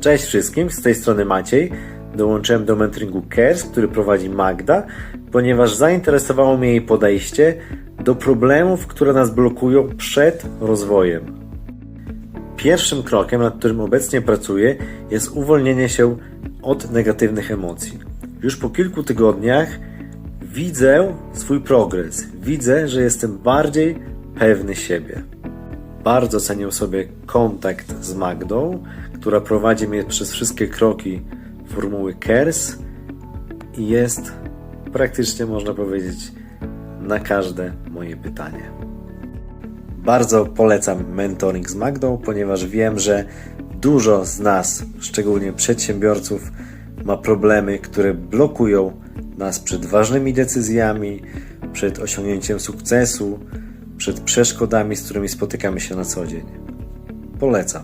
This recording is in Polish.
Cześć wszystkim, z tej strony Maciej. Dołączyłem do mentoringu CARES, który prowadzi Magda, ponieważ zainteresowało mnie jej podejście do problemów, które nas blokują przed rozwojem. Pierwszym krokiem, nad którym obecnie pracuję, jest uwolnienie się od negatywnych emocji. Już po kilku tygodniach widzę swój progres. Widzę, że jestem bardziej pewny siebie. Bardzo cenię sobie kontakt z Magdą, która prowadzi mnie przez wszystkie kroki formuły CARES i jest praktycznie, można powiedzieć, na każde moje pytanie. Bardzo polecam mentoring z Magdą, ponieważ wiem, że dużo z nas, szczególnie przedsiębiorców, ma problemy, które blokują nas przed ważnymi decyzjami, przed osiągnięciem sukcesu, przed przeszkodami, z którymi spotykamy się na co dzień. Polecam.